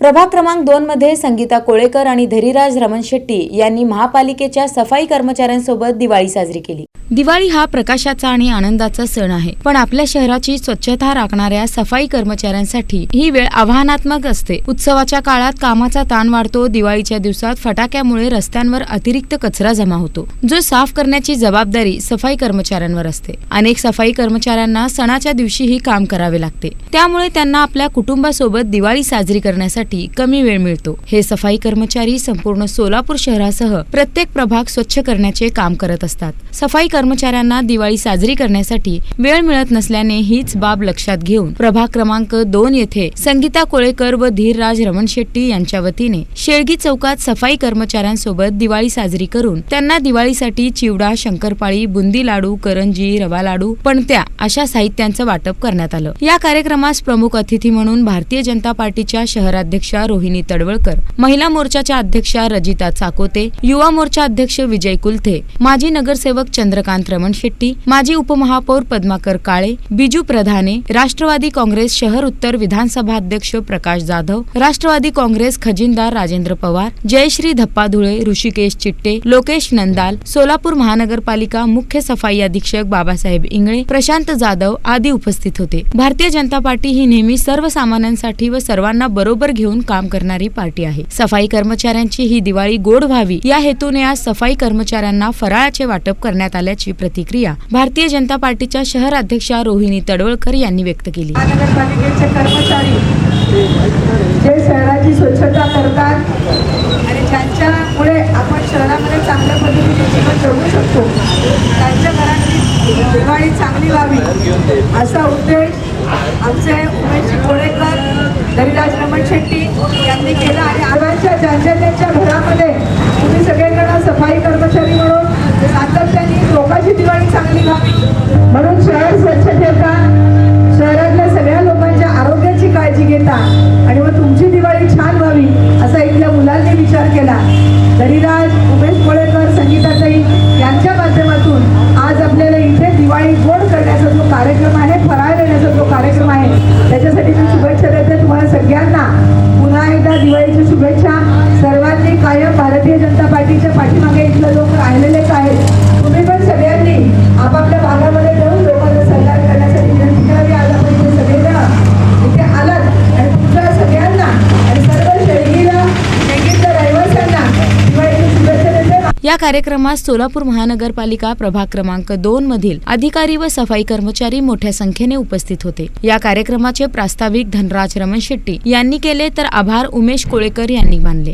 प्रभाग क्रमांक दोन मध्ये संगीता कोळेकर आणि धरीराज रमण शेट्टी यांनी महापालिकेच्या सफाई कर्मचाऱ्यांसोबत दिवाळी साजरी केली. दिवाळी हा प्रकाशाचा आणि आनंदाचा सण आहे. पण आपल्या शहराची स्वच्छता राखणाऱ्या सफाई कर्मचाऱ्यांसाठी ही वेळ आव्हानात्मक असते. उत्सवाच्या काळात कामाचा ताण वाढतो दिवाळीच्या दिवसात फटाक्यामुळे रस्त्यांवर अतिरिक्त कचरा जमा होतो. जो साफ करण्याची जबाबदारी सफाई कर्मचाऱ्यांवर असते. अनेक सफाई कर्मचाऱ्यांना सणाच्या दिवशीही काम करावे लागते. त्यामुळे त्यांना आपल्या कुटुंबासोबत दिवाळी साजरी करण्यासाठी कमी वेळ मिळतो. हे सफाई कर्मचारी संपूर्ण सोलापूर शहरासह प्रत्येक प्रभाग स्वच्छ करण्याचे काम करत असतात. सफाई कर्मचाऱ्यांना दिवाळी साजरी करण्यासाठी वेळ मिळत नसल्याने हीच बाब लक्षात घेऊन प्रभाग क्रमांक दोन येथे संगीता कोळेकर व धीरराज रमण शेट्टी यांच्या वतीने शेळगी चौकात सफाई कर्मचाऱ्यांसोबत दिवाळी साजरी करून त्यांना दिवाळीसाठी चिवडा शंकरपाळी बुंदी लाडू करंजी रवा लाडू पणत्या अशा साहित्यांचं वाटप करण्यात आलं. या कार्यक्रमास प्रमुख अतिथी म्हणून भारतीय जनता पार्टीच्या शहराध्यक्षा रोहिणी तडवळकर महिला मोर्चाच्या अध्यक्षा रजिता चाकोते युवा मोर्चा अध्यक्ष विजय कुलथे माजी नगरसेवक चंद्रकांत रमण शेट्टी माजी उपमहापौर पद्माकर काळे बिजू प्रधाने राष्ट्रवादी काँग्रेस शहर उत्तर विधानसभा अध्यक्ष प्रकाश जाधव राष्ट्रवादी काँग्रेस खजिनदार राजेंद्र पवार जयश्री धप्पाधुळे ऋषिकेश चिट्टे लोकेश नंदाल सोलापूर महानगरपालिका मुख्य सफाई अधीक्षक बाबासाहेब इंगळे प्रशांत जाधव आदी उपस्थित होते. भारतीय जनता पार्टी ही नेहमी सर्वसामान्यांसाठी व सर्वांना बरोबर घेऊन काम करणारी पार्टी आहे. सफाई कर्मचाऱ्यांची ही दिवाळी गोड व्हावी. या हेतूने आज सफाई कर्मचाऱ्यांना फराळाचे वाटप करण्यात आले प्रतिक्रिया भारतीय जनता पार्टीच्या शहर अध्यक्षा रोहिणी तडवळकर यांनी व्यक्त केली. महानगरपालिकेचे कर्मचारी जे शहराची स्वच्छता करतात आणि ज्यांच्यामुळे आपण शहरामध्ये चांगल्या पद्धतीने जीवन जगू शकतो. त्यांच्या घरांची दिवाळी चांगली व्हावी असा उद्देश आमचे उमेश कोळेकर दरिराज रमण शेट्टी यांनी केला. आणि आव्हाच्या ज्यांच्या त्यांच्या घरामध्ये तुम्ही सगळेजण सफाई कर्मचारी म्हणून दिवाळी चांगली व्हावी म्हणून शहर स्वच्छ ठेवता. शहरातल्या सगळ्या लोकांच्या आरोग्याची काळजी घेता. आणि मग तुमची दिवाळी छान व्हावी असा इथल्या मुलांनी विचार केला. धरीराज उमेश कोळेकर संगीताताई यांच्या माध्यमातून आज आपल्याला इथे दिवाळी गोड करण्याचा जो कार्यक्रम आहे फराळ देण्याचा जो कार्यक्रम आहे त्याच्यासाठी मी शुभेच्छा देते तुम्हाला सगळ्यांना. पुन्हा एकदा दिवाळीची शुभेच्छा. सर्वांनी कायम भारतीय जनता पार्टीच्या पाठीमागे इथलं लोक राहिलेले आहेत तुम्ही पण सगळ्यांनी भागामध्ये जाऊन करण्यासाठी विनंती करावी. सगळेजण इथे आलात आणि तुमच्या सगळ्यांना आणि सर्व शैलीला रहिवाशांना दिवाळीची शुभेच्छा देते या कार्यक्रमात सोलापूर महानगरपालिका प्रभाग क्रमांक दोन मधील अधिकारी व सफाई कर्मचारी मोठ्या संख्येने उपस्थित होते. या कार्यक्रमाचे प्रास्ताविक धनराज रमण शेट्टी यांनी केले तर आभार उमेश कोळेकर यांनी मानले.